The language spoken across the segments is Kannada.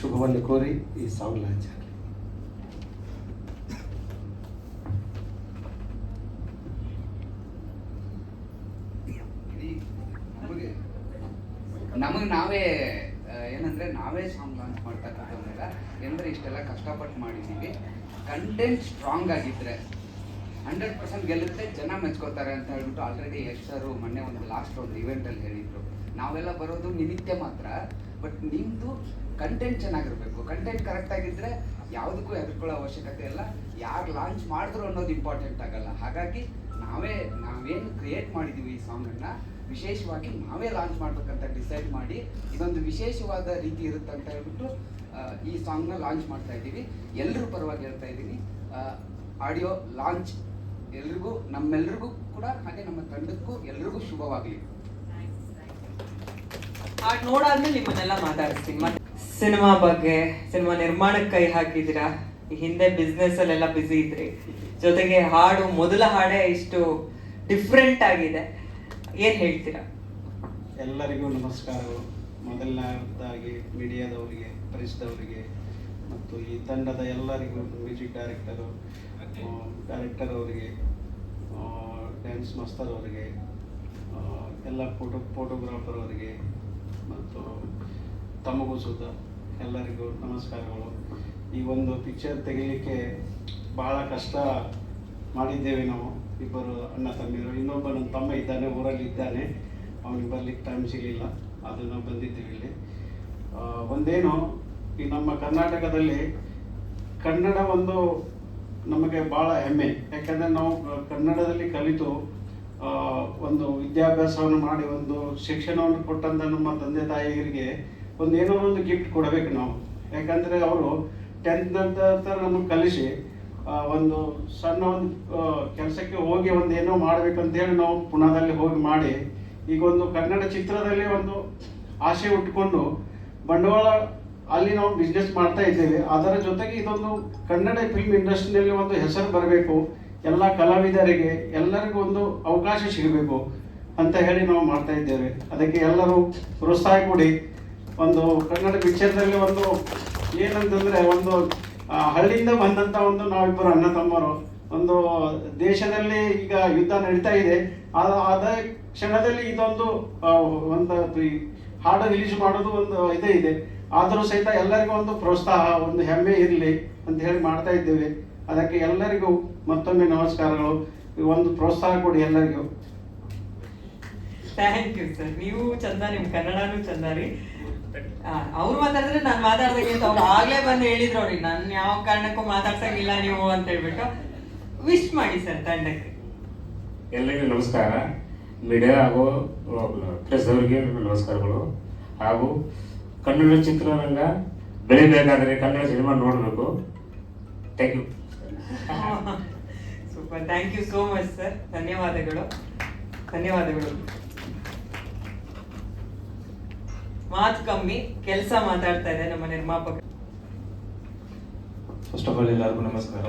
ಶುಭವನ್ನು ಕೋರಿ ಈ ಸಾಂಗ್ ಲಾಂಚ್ ಆಗಲಿ ನಮಗೆ ನಾವೇ ಏನಂದ್ರೆ ನಾವೇ ಸಾಂಗ್ ಲಾಂಚ್ ಮಾಡ್ತಕ್ಕಂಥವನ್ನೆಲ್ಲ ಏನಂದ್ರೆ ಇಷ್ಟೆಲ್ಲ ಕಷ್ಟಪಟ್ಟು ಮಾಡಿದ್ದೀವಿ. ಕಂಟೆಂಟ್ ಸ್ಟ್ರಾಂಗ್ ಆಗಿದ್ರೆ ಹಂಡ್ರೆಡ್ ಪರ್ಸೆಂಟ್ ಗೆಲ್ಲುತ್ತೆ, ಜನ ಮೆಚ್ಕೋತಾರೆ ಅಂತ ಹೇಳ್ಬಿಟ್ಟು ಆಲ್ರೆಡಿ ಯಶ್ ಮೊನ್ನೆ ಒಂದು ಲಾಸ್ಟ್ ಒಂದು ಇವೆಂಟಲ್ಲಿ ಹೇಳಿದ್ರು. ನಾವೆಲ್ಲ ಬರೋದು ನಿಮಿತ್ತ ಮಾತ್ರ ಬಟ್ ನಿಮ್ಮದು ಕಂಟೆಂಟ್ ಚೆನ್ನಾಗಿರ್ಬೇಕು. ಕಂಟೆಂಟ್ ಕರೆಕ್ಟ್ ಆಗಿದ್ರೆ ಯಾವುದಕ್ಕೂ ಹೆದರ್ಕೊಳ್ಳೋ ಅವಶ್ಯಕತೆ ಇಲ್ಲ. ಯಾರು ಲಾಂಚ್ ಮಾಡಿದ್ರು ಅನ್ನೋದು ಇಂಪಾರ್ಟೆಂಟ್ ಆಗಲ್ಲ. ಹಾಗಾಗಿ ನಾವೇ, ನಾವೇನು ಕ್ರಿಯೇಟ್ ಮಾಡಿದ್ದೀವಿ ಈ ಸಾಂಗನ್ನು ವಿಶೇಷವಾಗಿ ನಾವೇ ಲಾಂಚ್ ಮಾಡ್ಬೇಕಂತ ಡಿಸೈಡ್ ಮಾಡಿ, ಇದೊಂದು ವಿಶೇಷವಾದ ರೀತಿ ಇರುತ್ತೆ ಅಂತ ಹೇಳ್ಬಿಟ್ಟು ಈ ಸಾಂಗ್ನ ಲಾಂಚ್ ಮಾಡ್ತಾ ಇದ್ದೀವಿ. ಎಲ್ಲರೂ ಪರವಾಗಿ ಹೇಳ್ತಾ ಇದ್ದೀನಿ. ಆಡಿಯೋ ಲಾಂಚ್ ಎಲ್ರಿಗೂ, ನಮ್ಮೆಲ್ರಿಗೂ ಕೂಡ, ಹಾಗೆ ನಮ್ಮ ತಂಡಕ್ಕೂ ಎಲ್ರಿಗೂ ಶುಭವಾಗಲಿ. ನೋಡಾದ್ಮೇಲೆ ನಿಮ್ಮನ್ನೆಲ್ಲ ಮಾತಾಡಿಸ್ತೀನಿ. ಸಿನಿಮಾ ಬಗ್ಗೆ, ಸಿನಿಮಾ ನಿರ್ಮಾಣಕ್ಕೆ ಕೈ ಹಾಕಿದ್ದೀರಾ? ಹಿಂದೆ ಬಿಸ್ನೆಸ್ ಅಲ್ಲೆಲ್ಲ ಬ್ಯುಸಿ ಇದ್ರಿ. ಜೊತೆಗೆ ಹಾಡು, ಮೊದಲ ಹಾಡೇ ಇಷ್ಟು ಡಿಫ್ರೆಂಟ್ ಆಗಿದೆ. ಏನ್ ಹೇಳ್ತೀರಾ? ಎಲ್ಲರಿಗೂ ನಮಸ್ಕಾರಗಳು ಮೊದಲನೇದಾಗಿ ಮೀಡಿಯಾದವರಿಗೆ ಪರಿಸದವರಿಗೆ ಮತ್ತು ಈ ತಂಡದ ಎಲ್ಲರಿಗೂ ಮ್ಯೂಸಿಕ್ ಡೈರೆಕ್ಟರು ಡೈರೆಕ್ಟರ್ ಅವರಿಗೆ ಡ್ಯಾನ್ಸ್ ಮಾಸ್ತರ್ ಅವರಿಗೆ ಎಲ್ಲ ಫೋಟೋ, ಫೋಟೋಗ್ರಾಫರ್ ಅವರಿಗೆ, ಮತ್ತು ತಮಗೂ ಸುತ ಎಲ್ಲರಿಗೂ ನಮಸ್ಕಾರಗಳು. ಈ ಒಂದು ಪಿಕ್ಚರ್ ತೆಗಿಲಿಕ್ಕೆ ಬಹಳ ಕಷ್ಟ ಮಾಡಿದ್ದೇವೆ ನಾವು, ಇಬ್ಬರು ಅಣ್ಣ ತಮ್ಮಿರು. ಇನ್ನೊಬ್ಬ ನನ್ನ ತಮ್ಮ ಇದ್ದಾನೆ, ಊರಲ್ಲಿ ಇದ್ದಾನೆ. ಅವನಿಗೆ ಬರ್ಲಿಕ್ಕೆ ಟೈಮ್ ಸಿಗಲಿಲ್ಲ ಅದನ್ನು ಬಂದಿದ್ದೇವೆ ಇಲ್ಲಿ. ಒಂದೇನು, ಈ ನಮ್ಮ ಕರ್ನಾಟಕದಲ್ಲಿ ಕನ್ನಡ ಒಂದು ನಮಗೆ ಭಾಳ ಹೆಮ್ಮೆ. ಯಾಕಂದರೆ ನಾವು ಕನ್ನಡದಲ್ಲಿ ಕಲಿತು ಒಂದು ವಿದ್ಯಾಭ್ಯಾಸವನ್ನು ಮಾಡಿ, ಒಂದು ಶಿಕ್ಷಣವನ್ನು ಕೊಟ್ಟಂತ ನಮ್ಮ ತಂದೆ ತಾಯಿಯರಿಗೆ ಒಂದು ಏನೋ ಒಂದು ಗಿಫ್ಟ್ ಕೊಡಬೇಕು ನಾವು. ಯಾಕಂದರೆ ಅವರು ಟೆಂತ್ ನಂತರ ನಮಗೆ ಕಲಿಸಿ ಒಂದು ಸಣ್ಣ ಒಂದು ಕೆಲಸಕ್ಕೆ ಹೋಗಿ ಒಂದು ಏನೋ ಹೇಳಿ ನಾವು ಪುಣಾದಲ್ಲಿ ಹೋಗಿ ಮಾಡಿ, ಈಗ ಒಂದು ಕನ್ನಡ ಚಿತ್ರದಲ್ಲಿ ಒಂದು ಆಸೆ ಉಟ್ಕೊಂಡು ಬಂಡವಾಳ ಅಲ್ಲಿ ನಾವು ಬಿಸ್ನೆಸ್ ಮಾಡ್ತಾ ಇದ್ದೇವೆ. ಅದರ ಜೊತೆಗೆ ಇದೊಂದು ಕನ್ನಡ ಫಿಲ್ಮ್ ಇಂಡಸ್ಟ್ರಿಯಲ್ಲಿ ಒಂದು ಹೆಸರು ಬರಬೇಕು. ಎಲ್ಲ ಕಲಾವಿದರಿಗೆ ಎಲ್ಲರಿಗೂ ಒಂದು ಅವಕಾಶ ಸಿಗಬೇಕು ಅಂತ ಹೇಳಿ ನಾವು ಮಾಡ್ತಾ ಇದ್ದೇವೆ. ಅದಕ್ಕೆ ಎಲ್ಲರೂ ಪ್ರೋತ್ಸಾಹ ಕೊಡಿ. ಒಂದು ಕನ್ನಡ ಪಿಕ್ಚರ್ದಲ್ಲಿ ಒಂದು ಏನಂತಂದ್ರೆ ಒಂದು ಹಳ್ಳಿಯಿಂದ ಬಂದಂತ ಒಂದು ನಾವಿಬ್ಬರು ಅಣ್ಣ ತಮ್ಮರು. ಒಂದು ದೇಶದಲ್ಲಿ ಈಗ ಯುದ್ಧ ನಡೀತಾ ಇದೆ. ಅದ ಕ್ಷಣದಲ್ಲಿ ಇದೊಂದು ಒಂದು ಹಾಡು ರಿಲೀಸ್ ಮಾಡೋದು ಒಂದು ಇದೇ ಇದೆ. ಆದರೂ ಸಹಿತ ಎಲ್ಲರಿಗೂ ಒಂದು ಪ್ರೋತ್ಸಾಹ, ಒಂದು ಹೆಮ್ಮೆ ಇರಲಿ ಅಂತ ಹೇಳಿ ಮಾಡ್ತಾ ಇದ್ದೇವೆ. ಅದಕ್ಕೆ ಎಲ್ಲರಿಗೂ ಮತ್ತೊಮ್ಮೆ ನಮಸ್ಕಾರಗಳು. ಒಂದು ಪ್ರೋತ್ಸಾಹ ಕೊಡಿ ಎಲ್ಲರಿಗೂ. ಥ್ಯಾಂಕ್ ಯು ಸರ್ ನೀವು ಚಂದ ನಿಮ್ಮ ಕನ್ನಡನೂ ಚಂದ ರೀ ಅವ್ರು ಮಾತಾಡಿದ್ರೆ ನಾನು ಮಾತಾಡ್ದಂಗೆ ಅಂತ ಅವ್ರು ಆಗ್ಲೇ ಬಂದು ಹೇಳಿದ್ರು ಅವ್ರಿಗೆ ನಾನು ಯಾವ ಕಾರಣಕ್ಕೂ ಮಾತಾಡ್ಸಂಗಿಲ್ಲ ನೀವು ಅಂತ ಹೇಳ್ಬಿಟ್ಟು ವಿಶ್ ಮಾಡಿ ಸರ್ ತಂಡಕ್ಕೆ. ಎಲ್ಲರಿಗೂ ನಮಸ್ಕಾರ. ಮೀಡಿಯಾ ಹಾಗೂ ಪ್ರೆಸ್ ಅವರಿಗೆ ನಮಸ್ಕಾರಗಳು. ಹಾಗೂ ಕನ್ನಡ ಚಿತ್ರರಂಗ ಬೆಳಿಬೇಕಾದ್ರೆ ಕನ್ನಡ ಸಿನಿಮಾ ನೋಡಬೇಕು. Thank you super thank you so much sir ಧನ್ಯವಾದಗಳು. ಧನ್ಯವಾದಗಳು. ಮಾತು ಕಮ್ಮಿ ಕೆಲಸ ಮಾತಾಡ್ತಾ ಇದೆ ನಮ್ಮ ನಿರ್ಮಾಪಕ. ಫಸ್ಟ್ ಆಫ್ ಆಲ್ ಎಲ್ಲರಿಗೂ ನಮಸ್ಕಾರ.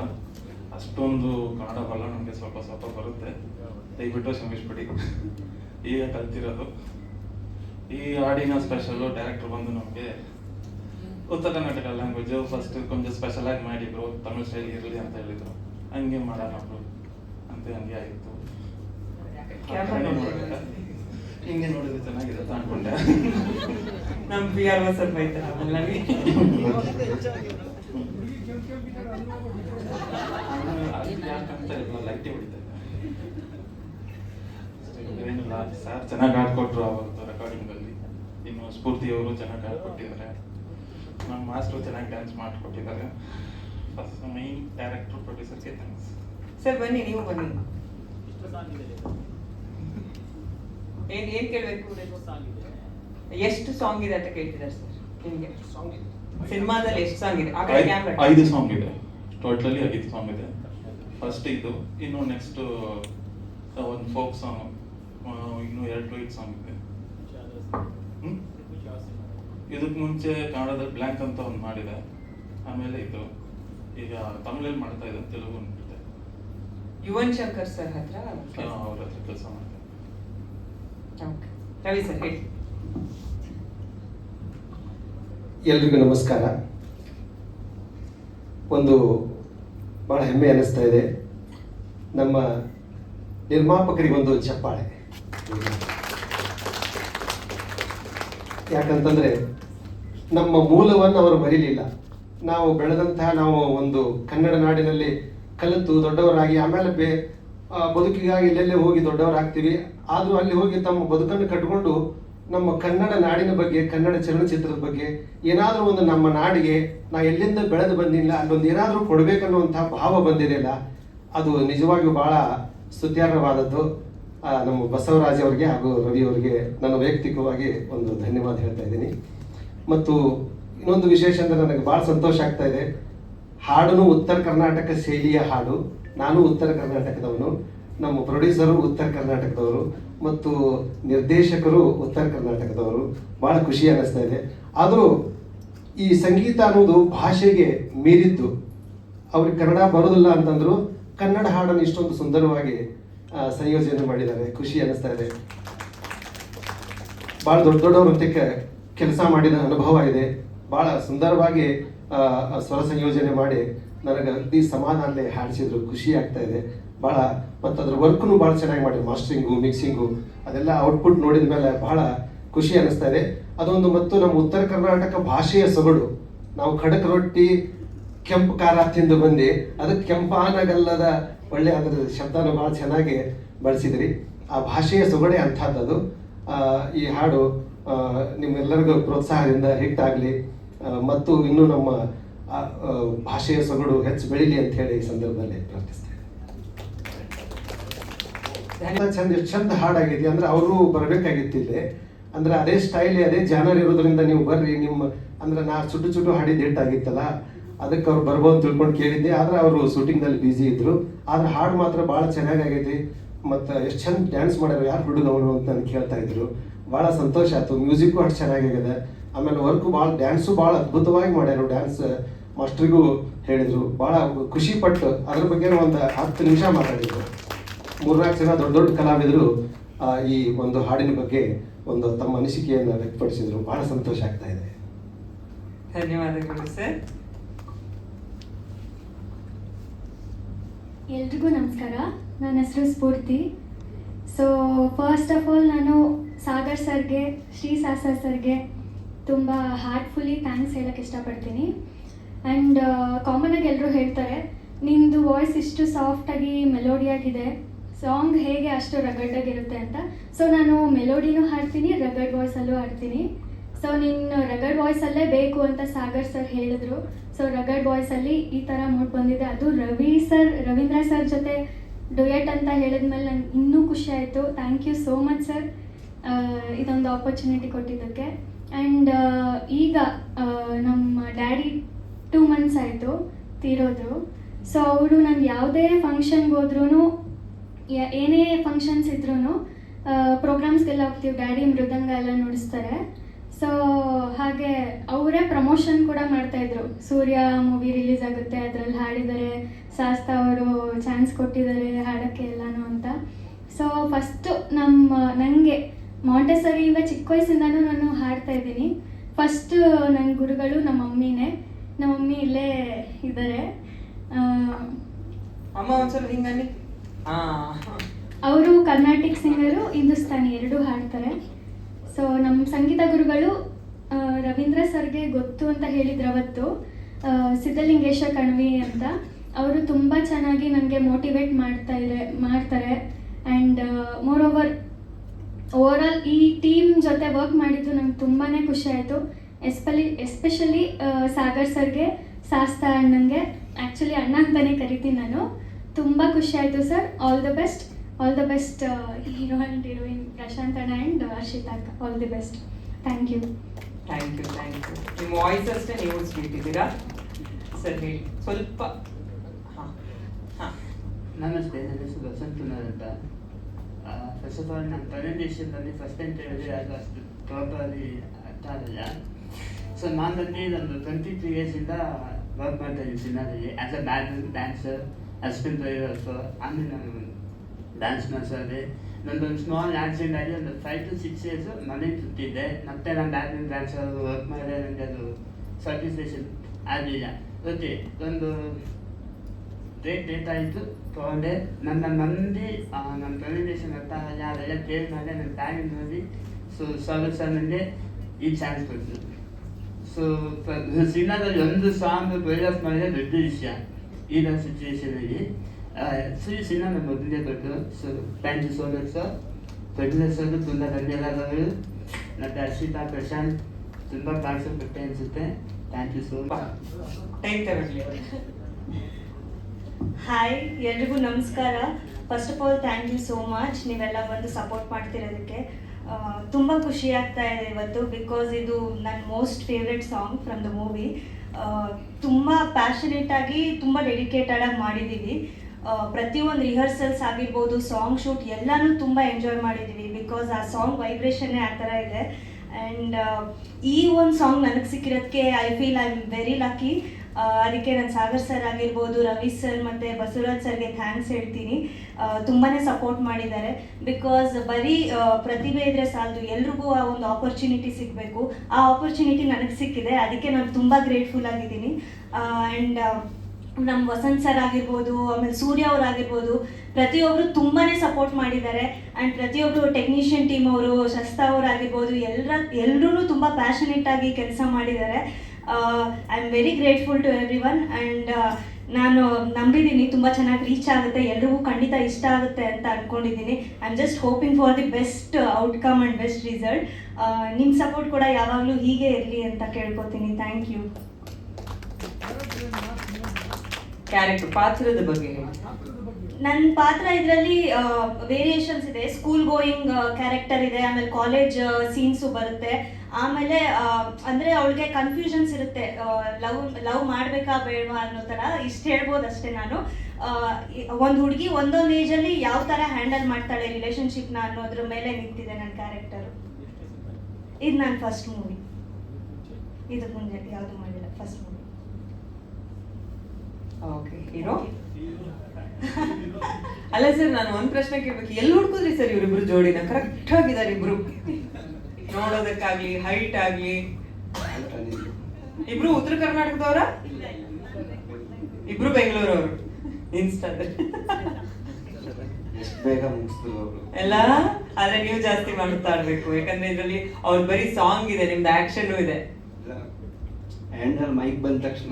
ಅಷ್ಟೊಂದು ಕನ್ನಡ ಬಲ್ಲ ನಮಗೆ ಸ್ವಲ್ಪ ಸ್ವಲ್ಪ ಬರುತ್ತೆ. ದಯವಿಟ್ಟು ಕ್ಷಮಿಸ್ಬಿಡಿ. ಈಗ ಕಲ್ತಿರೋದು. ಈ ಹಾಡಿನ ಸ್ಪೆಷಲು ಡೈರೆಕ್ಟರ್ ಬಂದು ನಮಗೆ ಉತ್ತರ ಕರ್ನಾಟಕ ಲ್ಯಾಂಗ್ವೇಜು ಫಸ್ಟ್ ಕೊಂಚ ಸ್ಪೆಷಲ್ ಆಗಿ ಮಾಡಿದ್ರು ತಮಿಳ್ ಸ್ಟೈಲ್ ಇರಲಿ ಅಂತ ಹೇಳಿದ್ರು. ಹಂಗೆ ಮಾಡೋಣ ಅಂತ ಹಂಗೆ ಆಯಿತು. ಹಿಂಗೆ ನೋಡಿದ್ರೆ ಚೆನ್ನಾಗಿದೆ ಅಂತ ಅನ್ಕೊಂಡೆ ನಮ್ ಪಿ ಆರ್ ಸರ್ ಸ್ವಲ್ಪ ಆಮೇಲೆ ನನಗೆ. ಲೈಟೇ ಹೊಡಿತಾ ಏನಿಲ್ಲ ಸರ್ ಚೆನ್ನಾಗಿ ಆಡ್ಕೊಟ್ರು ಅವತ್ತು ರೆಕಾರ್ಡಿಂಗ್ ಅಲ್ಲಿ. ಇನ್ನು ಸ್ಫೂರ್ತಿ ಅವರು ಚೆನ್ನಾಗಿ ಆಡ್ಕೊಟ್ಟಿದ್ದಾರೆ ನಮ್ಮ ಮಾಸ್ಟ್ರು ಚೆನ್ನಾಗಿ ಡ್ಯಾನ್ಸ್ ಮಾಡಿಕೊಟ್ಟಿದ್ದಾರೆ. ಫಸ್ಟ್ ಮೈನ್ ಡೈರೆಕ್ಟರ್ ಪ್ರೊಡ್ಯೂಸರ್ಗೆ ಥ್ಯಾಂಕ್ಸ್ ಸರ್ ಬನ್ನಿ ನೀವು ಬನ್ನಿ. ಏನ್ ಏನ್ ಕೇಳ್ಬೇಕು ಎಷ್ಟು ಸಾಂಗ್ ಇದೆ ಅಂತ ಕೇಳ್ತಿದ್ದಾರೆ ಸರ್ ನಿಮ್ಗೆ? ಸಿನಿಮಾದಲ್ಲಿ ಎಷ್ಟು ಸಾಂಗ್ ಇದೆ? ಆ ಕಡೆ ಕ್ಯಾಮ್ರಾ ಐದು ಸಾಂಗ್ ಇದೆ. ಟೋಟಲಿ ಐದು ಸಾಂಗ್ ಇದೆ. ಫಸ್ಟ್ ಇದು ಇನ್ನು ನೆಕ್ಸ್ಟ್ ಒಂದು ಫೋಕ್ ಸಾಂಗ್ ಇನ್ನು ಎರಡು ಟ್ವೀಟ್ ಸಾಂಗ್ ಇದೆ. ಹ್ಮ್? ಇದಕ್ಕೆ ಮುಂಚೆ ಕನ್ನಡದಲ್ಲಿ ಬ್ಲ್ಯಾಂಕ್ ಅಂತ ಒಂದು ಮಾಡಿದೆ. ಆಮೇಲೆ ಇದು ಈಗ ತಮಿಳಲ್ಲಿ ಮಾಡ್ತಾ ಇದೆ ತೆಲುಗು ಇದೆ ಯುವನ್ ಶಂಕರ್ ಸರ್ ಹತ್ರ ಅವ್ರ ಹತ್ರ ಕೆಲಸ ಮಾಡ್ತಾರೆ Okay. ರವಿ ಸರ್, ಹೇಳಿ. ಎಲ್ರಿಗೂ ನಮಸ್ಕಾರ. ಒಂದು ಭಾಳ ಹೆಮ್ಮೆ ಅನ್ನಿಸ್ತಾ ಇದೆ. ನಮ್ಮ ನಿರ್ಮಾಪಕರಿಗೊಂದು ಚಪ್ಪಾಳೆ ಯಾಕಂತಂದರೆ ನಮ್ಮ ಮೂಲವನ್ನು ಅವರು ಮರೀಲಿಲ್ಲ ನಾವು ಬೆಳೆದಂತಹ ನಾವು ಒಂದು ಕನ್ನಡ ನಾಡಿನಲ್ಲಿ ಕಲಿತು ದೊಡ್ಡವರಾಗಿ ಆಮೇಲೆ ಬೇ ಬದುಕಿಗಾಗಿ ಎಲ್ಲೆಲ್ಲೇ ಹೋಗಿ ದೊಡ್ಡವರಾಗ್ತೀವಿ. ಆದರೂ ಅಲ್ಲಿ ಹೋಗಿ ತಮ್ಮ ಬದುಕನ್ನು ಕಟ್ಟಿಕೊಂಡು ನಮ್ಮ ಕನ್ನಡ ನಾಡಿನ ಬಗ್ಗೆ, ಕನ್ನಡ ಚಲನಚಿತ್ರದ ಬಗ್ಗೆ ಏನಾದರೂ ಒಂದು ನಮ್ಮ ನಾಡಿಗೆ ನಾ ಎಲ್ಲಿಂದ ಬೆಳೆದು ಬಂದಿಲ್ಲ, ಅಲ್ಲೊಂದು ಏನಾದರೂ ಕೊಡಬೇಕನ್ನುವಂಥ ಭಾವ ಬಂದಿರಲಿಲ್ಲ. ಅದು ನಿಜವಾಗಿಯೂ ಬಹಳ ಸ್ತುತ್ಯಾರ್ಹವಾದದ್ದು. ನಮ್ಮ ಬಸವರಾಜ್ ಅವರಿಗೆ ಹಾಗೂ ರವಿ ಅವರಿಗೆ ನಾನು ವೈಯಕ್ತಿಕವಾಗಿ ಒಂದು ಧನ್ಯವಾದ ಹೇಳ್ತಾ ಇದ್ದೀನಿ. ಮತ್ತು ಇನ್ನೊಂದು ವಿಶೇಷ ಅಂದರೆ ನನಗೆ ಭಾಳ ಸಂತೋಷ ಆಗ್ತಾ ಇದೆ. ಹಾಡನು ಉತ್ತರ ಕರ್ನಾಟಕ ಶೈಲಿಯ ಹಾಡು, ನಾನು ಉತ್ತರ ಕರ್ನಾಟಕದವನು, ನಮ್ಮ ಪ್ರೊಡ್ಯೂಸರು ಉತ್ತರ ಕರ್ನಾಟಕದವರು ಮತ್ತು ನಿರ್ದೇಶಕರು ಉತ್ತರ ಕರ್ನಾಟಕದವರು. ಭಾಳ ಖುಷಿ ಅನ್ನಿಸ್ತಾ ಇದೆ. ಆದರೂ ಈ ಸಂಗೀತ ಅನ್ನೋದು ಭಾಷೆಗೆ ಮೀರಿದ್ದು, ಅವ್ರಿಗೆ ಕನ್ನಡ ಬರೋದಿಲ್ಲ ಅಂತಂದ್ರು ಕನ್ನಡ ಹಾಡನ್ನು ಇಷ್ಟೊಂದು ಸುಂದರವಾಗಿ ಸಂಯೋಜನೆ ಮಾಡಿದ್ದಾರೆ. ಖುಷಿ ಅನ್ನಿಸ್ತಾ ಇದೆ. ಭಾಳ ದೊಡ್ಡ ದೊಡ್ಡವ್ರ ಕೆಲಸ ಮಾಡಿದ ಅನುಭವ ಇದೆ. ಭಾಳ ಸುಂದರವಾಗಿ ಸ್ವರ ಸಂಯೋಜನೆ ಮಾಡಿ ನನಗೆ ಅಗದಿ ಸಮಾಧಾನಲೆ ಹಾಡಿಸಿದ್ರು. ಖುಷಿ ಆಗ್ತಾ ಇದೆ. ಭಾಳ ಮತ್ತು ಅದ್ರ ವರ್ಕ್ನು ಭಾಳ ಚೆನ್ನಾಗಿ ಮಾಡಿ ಮಾಸ್ಟ್ರಿಂಗು, ಮಿಕ್ಸಿಂಗು, ಅದೆಲ್ಲ ಔಟ್ಪುಟ್ ನೋಡಿದ ಮೇಲೆ ಬಹಳ ಖುಷಿ ಅನ್ನಿಸ್ತಾ ಇದೆ. ಅದೊಂದು ಮತ್ತು ನಮ್ಮ ಉತ್ತರ ಕರ್ನಾಟಕ ಭಾಷೆಯ ಸೊಗಡು. ನಾವು ಖಡಕ್ ರೊಟ್ಟಿ, ಕೆಂಪು ಖಾರ ತಿಂದು ಬಂದು ಅದಕ್ಕೆ ಕೆಂಪಾನಗಲ್ಲದ ಒಳ್ಳೆ ಅದರ ಶಬ್ದನ ಭಾಳ ಚೆನ್ನಾಗಿ ಬಳಸಿದ್ರಿ. ಆ ಭಾಷೆಯ ಸೊಗಡೆ ಅಂಥದ್ದು ಈ ಹಾಡು ನಿಮ್ಮೆಲ್ಲರಿಗೂ ಪ್ರೋತ್ಸಾಹದಿಂದ ಹಿಟ್ಟಾಗಲಿ. ಮತ್ತು ಇನ್ನೂ ನಮ್ಮ ಭಾಷೆಯ ಸೊಗಡು ಹೆಚ್ಚು ಬೆಳೀಲಿ ಅಂತ ಹೇಳಿ ಈ ಸಂದರ್ಭದಲ್ಲಿ ಪ್ರಾರ್ಥಿಸ್ತೇನೆ. ಚಂದ ಎಷ್ಟು ಚಂದ ಹಾಡಾಗಿದೆ. ಅಂದ್ರೆ ಅವರು ಬರಬೇಕಾಗಿತ್ತು ಇಲ್ಲಿ. ಅಂದ್ರೆ ಅದೇ ಸ್ಟೈಲ್ ಅದೇ ಜಾನರ್ ಇರೋದ್ರಿಂದ ನೀವು ಬರ್ರಿ. ನಿಮ್ಮ ಅಂದ್ರೆ ನಾ ಚುಟು ಚುಟು ಹಾಡಿದ್ದು ಹಿಟ್ ಆಗಿತ್ತಲ್ಲ. ಅದಕ್ಕೆ ಅವ್ರು ಬರ್ಬೋದು ತಿಳ್ಕೊಂಡು ಕೇಳಿದ್ದೆ. ಆದ್ರೆ ಅವರು ಶೂಟಿಂಗ್ನಲ್ಲಿ ಬ್ಯುಸಿ ಇದ್ರು. ಆದ್ರೆ ಹಾಡು ಮಾತ್ರ ಭಾಳ ಚೆನ್ನಾಗಾಗೈತಿ ಮತ್ತು ಎಷ್ಟು ಚಂದ ಡ್ಯಾನ್ಸ್ ಮಾಡ್ಯಾರ ಯಾರು ಹುಡುಗ ಅವನು ಅಂತ ನಾನು ಕೇಳ್ತಾ ಇದ್ರು. ಭಾಳ ಸಂತೋಷ ಆಯ್ತು. ಮ್ಯೂಸಿಕ್ಕು ಅಷ್ಟು ಚೆನ್ನಾಗಿದೆ ಆಮೇಲೆ ವರ್ಕು ಭಾಳ ಡ್ಯಾನ್ಸು ಭಾಳ ಅದ್ಭುತವಾಗಿ ಮಾಡ್ಯಾರು ಡ್ಯಾನ್ಸ್ ಮಾಸ್ಟ್ರಿಗೂ ಹೇಳಿದ್ರು. ಭಾಳ ಖುಷಿ ಪಟ್ಟು ಅದ್ರ ಬಗ್ಗೆ ಒಂದು ಹತ್ತು ನಿಮಿಷ ಮಾತಾಡಿದ್ರು ಮೂರ್ನಾಲ್ಕು ಜನ ದೊಡ್ಡ ದೊಡ್ಡ ಕಲಾವಿದರು ಈ ಒಂದು ಹಾಡಿನ ಬಗ್ಗೆ ಒಂದು ತಮ್ಮ ಅನಿಸಿಕೆಯನ್ನು ವ್ಯಕ್ತಪಡಿಸಿದ್ರು. ಬಹಳ ಸಂತೋಷ ಆಗ್ತಾ ಇದೆ. ಧನ್ಯವಾದಗಳು ಸರ್. ಎಲ್ರಿಗೂ ನಮಸ್ಕಾರ. ನನ್ನ ಹೆಸರು Spoorthi. So first of all ನಾನು ಸಾಗರ್ ಸರ್ಗೆ, ಶ್ರೀ ಸಾಸರ್ ಸರ್ಗೆ ತುಂಬ ಹಾರ್ಟ್ಫುಲ್ಲಿ ಥ್ಯಾಂಕ್ಸ್ ಹೇಳಕ್ಕೆ ಇಷ್ಟಪಡ್ತೀನಿ. ಆ್ಯಂಡ್ ಕಾಮನಾಗಿ ಎಲ್ಲರೂ ಹೇಳ್ತಾರೆ ನಿಮ್ಮದು ವಾಯ್ಸ್ ಇಷ್ಟು ಸಾಫ್ಟಾಗಿ ಮೆಲೋಡಿಯಾಗಿದೆ ಸಾಂಗ್ ಹೇಗೆ ಅಷ್ಟು ರಗಡ್ಡಾಗಿರುತ್ತೆ ಅಂತ? ಸೊ ನಾನು ಮೆಲೋಡಿನೂ ಹಾಡ್ತೀನಿ ರಗಡ್ ವಾಯ್ಸಲ್ಲೂ ಹಾಡ್ತೀನಿ. ಸೊ ನಿನ್ನ ರಗಡ್ ವಾಯ್ಸಲ್ಲೇ ಬೇಕು ಅಂತ ಸಾಗರ್ ಸರ್ ಹೇಳಿದ್ರು. ಸೊ ರಗಡ್ ವಾಯ್ಸಲ್ಲಿ ಈ ಥರ ಮೂಡ್ ಬಂದಿದೆ. ಅದು ರವಿ ಸರ್, ರವೀಂದ್ರ ಸರ್ ಜೊತೆ ಡೊಯೆಟ್ ಅಂತ ಹೇಳಿದ್ಮೇಲೆ ನಂಗೆ ಇನ್ನೂ ಖುಷಿ ಆಯಿತು. Thank you so much sir ಇದೊಂದು ಆಪರ್ಚುನಿಟಿ ಕೊಟ್ಟಿದ್ದಕ್ಕೆ. ಆ್ಯಂಡ್ ಈಗ ನಮ್ಮ ಡ್ಯಾಡಿ ಟೂ ಮಂತ್ಸ್ ಆಯಿತು ತೀರೋದು. ಸೊ ಅವರು ನಾನು ಯಾವುದೇ ಫಂಕ್ಷನ್ಗೆ ಹೋದ್ರೂ ಏನೇ ಫಂಕ್ಷನ್ಸ್ ಇದ್ರೂ ಪ್ರೋಗ್ರಾಮ್ಸ್ಗೆಲ್ಲ ಹೋಗ್ತೀವಿ. ಡ್ಯಾಡಿ ಮೃದಂಗ ಎಲ್ಲ ನುಡಿಸ್ತಾರೆ. ಸೊ ಹಾಗೆ ಅವರೇ ಪ್ರಮೋಷನ್ ಕೂಡ ಮಾಡ್ತಾಯಿದ್ರು ಸೂರ್ಯ ಮೂವಿ ರಿಲೀಸ್ ಆಗುತ್ತೆ, ಅದರಲ್ಲಿ ಹಾಡಿದ್ದಾರೆ. ಸಾಸ್ತ ಅವರು ಚಾನ್ಸ್ ಕೊಟ್ಟಿದ್ದಾರೆ ಹಾಡೋಕ್ಕೆ ಎಲ್ಲನೂ ಅಂತ. ಸೊ ಫಸ್ಟು ನಮ್ಮ ನನಗೆ ಮಾಂಟೆಸರಿಯಿಂದ ಚಿಕ್ಕ ವಯಸ್ಸಿಂದನೂ ನಾನು ಹಾಡ್ತಾ ಇದ್ದೀನಿ. ಫಸ್ಟ್ ನನ್ನ ಗುರುಗಳು ನಮ್ಮ ಮಮ್ಮಿನೇ. ನಮ್ಮ ಮಮ್ಮಿ ಇಲ್ಲೇ ಇದ್ದಾರೆ. ಅವರು ಕರ್ನಾಟಿಕ್ ಸಿಂಗರು ಹಿಂದೂಸ್ತಾನಿ ಎರಡೂ ಹಾಡ್ತಾರೆ. ಸೊ ನಮ್ಮ ಸಂಗೀತ ಗುರುಗಳು ರವೀಂದ್ರ ಸರ್ಗೆ ಗೊತ್ತು ಅಂತ ಹೇಳಿದ್ರು ಅವತ್ತು. ಸಿದ್ಧಲಿಂಗೇಶ ಕಣ್ವಿ ಅಂತ. ಅವರು ತುಂಬ ಚೆನ್ನಾಗಿ ನನಗೆ ಮೋಟಿವೇಟ್ ಮಾಡ್ತಾ ಇದ್ದಾರೆ ಮಾಡ್ತಾರೆ. And moreover overall ಈ ಟೀಮ್ ಜೊತೆ ವರ್ಕ್ ಮಾಡಿದ್ದು ನಂಗೆ ತುಂಬಾ ಖುಷಿ ಆಯಿತು. ಎಸ್ಪಲಿ ಎಸ್ಪೆಷಲಿ ಸಾಗರ್ ಸರ್ಗೆ ಸಾಸ್ತಾ ಅಣ್ಣಂಗೆ. ಆ್ಯಕ್ಚುಲಿ ಅಣ್ಣ ಅಂತಲೇ ಕರಿತೀನಿ ನಾನು. ತುಂಬ ಖುಷಿ ಆಯಿತು sir all the best all the best hero and heroine Prashanth ಅಣ್ಣ ಆ್ಯಂಡ್ ಹರ್ಷಿತಾ ಅಕ್ಕ. All the best thank you thank you thank you ನಿಮ್ಮ ವಾಯ್ಸ್ ಅಷ್ಟೇ ನೀವು ಸ್ವೀಟ್ ಇದ್ದೀರಾ ಸರ್ ಹೇಳಿ. ಸ್ವಲ್ಪ ಹಾಂ ಹಾಂ. ನಮಸ್ತೆ ನನ್ನ ಹೆಸರು ವಸಂತ್ ಕುಮಾರ್ ಅಂತ. ಫಸ್ಟ್ ಆಫ್ ಆಲ್ ನಾನು ಪ್ರೆಸೆಂಟೇಷನಲ್ಲಿ ಫಸ್ಟ್ ಟೈಮ್ ಕೇಳಿದ್ರೆ ಅದು ಅಷ್ಟು ಪ್ರಾಪರಾಗಿ ಅರ್ಥ ಆಗಲ್ಲ ಸೊ ನಾನು ಬಂದು ಒಂದು ಟ್ವೆಂಟಿ ತ್ರೀ ಇಯರ್ಸಿಂದ ವರ್ಕ್ ಮಾಡ್ತಾ ಇದ್ದೀನಿ ಸಿನಿಮಾದಲ್ಲಿ as a dance dancer assistant driver so ಆಮೇಲೆ ನಾನು ಡ್ಯಾನ್ಸ್ ಮಾಡ್ಸೋದೆ ನಂದೊಂದು ಸ್ಮಾಲ್ ಆ್ಯಕ್ಸಿಡೆಂಟ್ ಆಗಿ ಒಂದು ಫೈವ್ ಟು ಸಿಕ್ಸ್ ಇಯರ್ಸು ಮನೆ ಸುತ್ತಿದ್ದೆ ಮತ್ತೆ ನಾನು ಡ್ಯಾನ್ಸ್ ಡ್ಯಾನ್ಸರ್ ವರ್ಕ್ ಮಾಡಿದೆ. ನನಗೆ ಅದು ಸ್ಯಾಟಿಸ್ಫ್ಯಾಕ್ಷನ್ ಆಗಲಿಲ್ಲ. ಓಕೆ ಒಂದು ಡೇಟ್ ಆಯಿತು ತೊಗೊಂಡೆ. ನನ್ನ ನಂದಿ ನನ್ನ ಪ್ರೆಸೆಂಟೇಷನ್ ಅರ್ಥ ಆಗಲ್ಲ ಅದೆಲ್ಲ ಕೇಳಿ ಮಾಡಿದೆ ನನ್ನ ತಾಯಿ ನೋಡಿ. ಸೊ ನನಗೆ ಈ ಚಾನ್ಸ್ ಕೊಟ್ಟರು ಸೊ ಸಿನಿಮಾದಲ್ಲಿ ಒಂದು ಸಾಂಗ್ ಪ್ರೈಸ್ ಮಾಡಿದ್ರೆ ದೊಡ್ಡ ವಿಷಯ ಈಗ ಸಿಚುವೇಶನಲ್ಲಿ ಸೊ, ಈ ಸಿನಿಮಾ ನಮ್ಮ ಮೊದಲೇ ಕೊಟ್ಟರು so thank you so much sir producer sir ತುಂಬ ಧನ್ಯವಾದಗಳು. ಮತ್ತು ಅರ್ಷಿತಾ, ಪ್ರಶಾಂತ್, ತುಂಬ ಕಾಣಿಸಲ್ಪಟ್ಟೆ ಅನಿಸುತ್ತೆ. Thank you so much time ತಗೊಳ್ಳಿ ಹಾಯ್ ಎಲ್ರಿಗೂ ನಮಸ್ಕಾರ. First of all thank you so much ನೀವೆಲ್ಲ ಬಂದು ಸಪೋರ್ಟ್ ಮಾಡ್ತಿರೋದಕ್ಕೆ ತುಂಬ ಖುಷಿ ಆಗ್ತಾ ಇದೆ ಇವತ್ತು ಬಿಕಾಸ್ ಇದು ನನ್ನ most favourite song from the movie ತುಂಬ ಪ್ಯಾಷನೇಟ್ ಆಗಿ, ತುಂಬ ಡೆಡಿಕೇಟೆಡ್ ಆಗಿ ಮಾಡಿದ್ದೀವಿ ಪ್ರತಿಯೊಂದು ರಿಹರ್ಸಲ್ಸ್ ಆಗಿರ್ಬೋದು ಸಾಂಗ್ ಶೂಟ್ ಎಲ್ಲನೂ ತುಂಬ ಎಂಜಾಯ್ ಮಾಡಿದ್ದೀವಿ ಬಿಕಾಸ್ ಆ ಸಾಂಗ್ ವೈಬ್ರೇಷನ್ನೇ ಆ ಥರ ಇದೆ. ಆ್ಯಂಡ್ ಈ ಒಂದು ಸಾಂಗ್ ನನಗೆ ಸಿಕ್ಕಿರೋದಕ್ಕೆ I feel I am very lucky ಅದಕ್ಕೆ ನಾನು ಸಾಗರ್ ಸರ್ ಆಗಿರ್ಬೋದು, ರವಿ ಸರ್ ಮತ್ತು ಬಸವರಾಜ್ ಸರ್ಗೆ ಥ್ಯಾಂಕ್ಸ್ ಹೇಳ್ತೀನಿ. ತುಂಬಾ ಸಪೋರ್ಟ್ ಮಾಡಿದ್ದಾರೆ. ಬಿಕಾಸ್ ಬರೀ ಪ್ರತಿಭೆ ಇದ್ರೆ ಸಾಲದು. ಎಲ್ರಿಗೂ ಆ ಒಂದು ಆಪರ್ಚುನಿಟಿ ಸಿಗಬೇಕು. ಆ ಆಪರ್ಚುನಿಟಿ ನನಗೆ ಸಿಕ್ಕಿದೆ. ಅದಕ್ಕೆ ನಾನು ತುಂಬ ಗ್ರೇಟ್ಫುಲ್ ಆಗಿದ್ದೀನಿ. ಆ್ಯಂಡ್ ನಮ್ಮ ವಸಂತ್ ಸರ್ ಆಗಿರ್ಬೋದು, ಆಮೇಲೆ ಸೂರ್ಯ ಅವ್ರು ಆಗಿರ್ಬೋದು ಪ್ರತಿಯೊಬ್ಬರು ತುಂಬಾ ಸಪೋರ್ಟ್ ಮಾಡಿದ್ದಾರೆ. ಆ್ಯಂಡ್ ಪ್ರತಿಯೊಬ್ಬರು ಟೆಕ್ನಿಷಿಯನ್ ಟೀಮ್ ಅವರು, ಶಸ್ತ ಅವರಾಗಿರ್ಬೋದು ಎಲ್ಲರ ಎಲ್ಲರೂ ತುಂಬ ಪ್ಯಾಷನೇಟ್ ಆಗಿ ಕೆಲಸ ಮಾಡಿದ್ದಾರೆ. I am very grateful to everyone and ನಾನು ನಂಬಿದ್ದೀನಿ ತುಂಬ ಚೆನ್ನಾಗಿ ರೀಚ್ ಆಗುತ್ತೆ ಎಲ್ರಿಗೂ ಖಂಡಿತ ಇಷ್ಟ ಆಗುತ್ತೆ ಅಂತ ಅಂದ್ಕೊಂಡಿದ್ದೀನಿ I am just hoping for the best outcome and best result ನಿಮ್ಮ ಸಪೋರ್ಟ್ ಕೂಡ ಯಾವಾಗಲೂ ಹೀಗೆ ಇರಲಿ ಅಂತ ಕೇಳ್ಕೊತೀನಿ. ಥ್ಯಾಂಕ್ ಯು ಕ್ಯಾರೆಕ್ಟರ್ ಪಾತ್ರದ ಬಗ್ಗೆ ನನ್ನ ಪಾತ್ರ ಇದರಲ್ಲಿ ವೇರಿಯೇಷನ್ಸ್ ಇದೆ. ಸ್ಕೂಲ್ ಗೋಯಿಂಗ್ ಕ್ಯಾರೆಕ್ಟರ್ ಇದೆ ಆಮೇಲೆ ಕಾಲೇಜ್ ಸೀನ್ಸು ಬರುತ್ತೆ. ಆಮೇಲೆ ಅಂದ್ರೆ ಅವಳಿಗೆ ಕನ್ಫ್ಯೂಷನ್ಸ್ ಇರುತ್ತೆ. ಲವ್ ಲವ್ ಮಾಡಬೇಕಾ ಬೇಡವಾ ಅನ್ನೋ ತರ ಇಷ್ಟು ಹೇಳ್ಬೋದು ಅಷ್ಟೇ ನಾನು. ಒಂದು ಹುಡುಗಿ ಒಂದೊಂದು ಏಜಲ್ಲಿ ಯಾವ ತರ ಹ್ಯಾಂಡಲ್ ಮಾಡ್ತಾಳೆ ರಿಲೇಶನ್ಶಿಪ್ನ ಅನ್ನೋದ್ರ ಮೇಲೆ ನಿಂತಿದೆ ನನ್ನ ಕ್ಯಾರೆಕ್ಟರ್ ಇದು ನನ್ನ ಫಸ್ಟ್ ಮೂವಿ ಇದಕ್ಕೆ ಮುಂದೆ ಯಾವುದು ಮಾಡಿಲ್ಲ ಫಸ್ಟ್ ಮೂವಿ ಓಕೆ ಹೀರೋ? ಅಲ್ಲ ಸರ್ ನಾನು ಒಂದ್ ಪ್ರಶ್ನೆ ಕೇಳ್ಬೇಕು. ಎಲ್ಲಿ ಹುಡ್ಕುದ್ರಿ ಸರ್ ಇವ್ರಿಬ್ರು ಜೋಡಿನ? ಕರೆಕ್ಟ್ ಆಗಿದ್ದಾರೆ ಇಬ್ರು. ನೋಡೋದಕ್ಕಾಗ್ಲಿ ಹೈಟ್ ಆಗ್ಲಿ. ಇಬ್ರು ಉತ್ತರ ಕರ್ನಾಟಕದವ್ರ? ಇಬ್ರು ಬೆಂಗಳೂರವ್ರು. ಎಲ್ಲ ಆದ್ರೆ ನೀವು ಜಾಸ್ತಿ ಮಾಡ್ತಾ ಇರ್ಬೇಕು ಯಾಕಂದ್ರೆ ಇದ್ರಲ್ಲಿ ಅವ್ರ ಬರೀ ಸಾಂಗ್ ಇದೆ ನಿಮ್ದು ಆಕ್ಷನ್ ಇದೆ. ಹ್ಯಾಂಡಲ್ ಮೈಕ್ ಬಂದ ತಕ್ಷಣ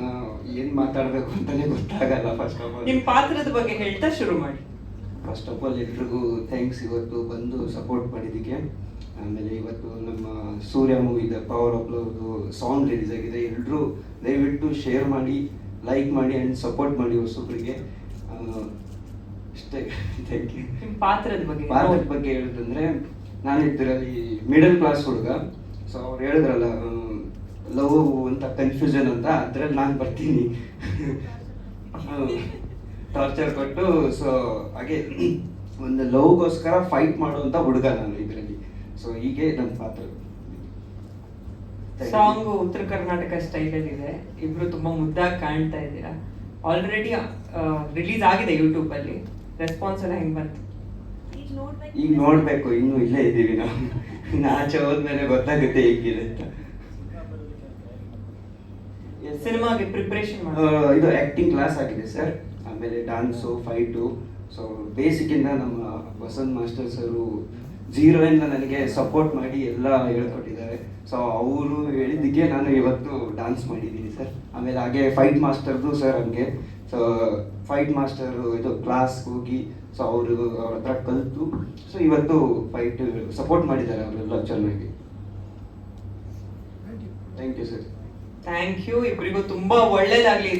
ಏನ್ ಮಾತಾಡ್ಬೇಕು ಅಂತಾನೆ ಗೊತ್ತಾಗಲ್ಲ ಫಸ್ಟ್ ಆಫ್ ಆಲ್ ನಿಮ್ ಪಾತ್ರದ ಬಗ್ಗೆ ಹೇಳ್ತಾ ಶುರು ಮಾಡಿ. ಫಸ್ಟ್ ಆಫ್ ಆಲ್ ಎಲ್ರಿಗೂ ಥ್ಯಾಂಕ್ಸ್ ಇವತ್ತು ಬಂದು ಸಪೋರ್ಟ್ ಮಾಡಿದ್ದಕ್ಕೆ. ಆಮೇಲೆ ಇವತ್ತು ನಮ್ಮ ಸೂರ್ಯ ಮೂವಿದ ಪವರ್ ಆಫ್ ಲವ್ದು ಸಾಂಗ್ ರಿಲೀಸ್ ಆಗಿದೆ. ಎಲ್ಲರೂ ದಯವಿಟ್ಟು ಶೇರ್ ಮಾಡಿ ಲೈಕ್ ಮಾಡಿ ಆ್ಯಂಡ್ ಸಪೋರ್ಟ್ ಮಾಡಿ ಹೊಸಬ್ರಿಗೆ. ಅಷ್ಟೇ. ಥ್ಯಾಂಕ್ ಯು ಪಾತ್ರದ ಬಗ್ಗೆ ಪಾತ್ರದ ಬಗ್ಗೆ ಹೇಳೋದಂದ್ರೆ ನಾನು ಇದರಲ್ಲಿ ಮಿಡಲ್ ಕ್ಲಾಸ್ ಹುಡುಗ. ಸೊ ಅವ್ರು ಹೇಳಿದ್ರಲ್ಲ ಲವ್ ಅಂತ ಕನ್ಫ್ಯೂಷನ್ ಅಂತ ಅದ್ರಲ್ಲಿ ನಾನು ಬರ್ತೀನಿ. ಟಾರ್ಚರ್ ಕೊಟ್ಟು ಸೊ ಹಾಗೆ ಒಂದು ಲವ್ಗೋಸ್ಕರ ಫೈಟ್ ಮಾಡುವಂತ ಹುಡುಗ ನಾನು ಇದರಲ್ಲಿ. ಸೊ ಹೀಗೆ ನಮ್ಮ ಪಾತ್ರ. ಸಾಂಗ್ ಉತ್ತರ ಕರ್ನಾಟಕ ಸ್ಟೈಲಲ್ಲಿ ಇದೆ ಇಬ್ರು ತುಂಬಾ ಮುದ್ದಾಗಿ ಕಾಣ್ತಾ ಇದ್ದೀರಾ? ಆಲ್ರೆಡಿ ರಿಲೀಸ್ ಆಗಿದೆ ಯೂಟ್ಯೂಬ್ ಅಲ್ಲಿ. ರೆಸ್ಪಾನ್ಸ್ ಎಲ್ಲ ಹೆಂಗ್ ಬಂತು? ಈಗ ನೋಡ್ಬೇಕು. ಈಗ ನೋಡ್ಬೇಕು. ಇನ್ನು ಇಲ್ಲೇ ಇದ್ದೀವಿ ನಾವು. ಇನ್ನು ಆಚೆ ಹೋದ್ಮೇಲೆ ಗೊತ್ತಾಗುತ್ತೆ ಹೇಗಿದೆ ಅಂತ. ಸಿನಿಮಾಗೆ ಪ್ರಿಪರೇಷನ್ ಇದು ಆಕ್ಟಿಂಗ್ ಕ್ಲಾಸ್ ಆಗಿದೆ ಸರ್ ಆಮೇಲೆ ಡಾನ್ಸು ಫೈಟು ಸೊ ಬೇಸಿಕ್ಕಿಂದ ನಮ್ಮ ವಸಂತ್ ಮಾಸ್ಟರ್ ಸರು ಜೀರೋಯಿಂದ ನನಗೆ ಸಪೋರ್ಟ್ ಮಾಡಿ ಎಲ್ಲ ಹೇಳ್ಕೊಟ್ಟಿದ್ದಾರೆ. ಸೊ ಅವರು ಹೇಳಿದ್ದಕ್ಕೆ ನಾನು ಇವತ್ತು ಡಾನ್ಸ್ ಮಾಡಿದ್ದೀನಿ ಸರ್ ಆಮೇಲೆ ಹಾಗೆ ಫೈಟ್ ಮಾಸ್ಟರ್ದು ಸರ್ ಹಂಗೆ. ಸೊ ಫೈಟ್ ಮಾಸ್ಟರ್ ಇದು ಕ್ಲಾಸ್ ಹೋಗಿ ಸೊ ಅವರು ಅವ್ರ ಹತ್ರ ಕಲಿತು ಸೊ ಇವತ್ತು ಫೈಟ್ ಸಪೋರ್ಟ್ ಮಾಡಿದ್ದಾರೆ ಅವರೆಲ್ಲ ಚೆನ್ನಾಗಿ. Thank you sir thank you ಇಬ್ಬರಿಗೂ ತುಂಬಾ ಒಳ್ಳೇದಾಗ್ಲಿ.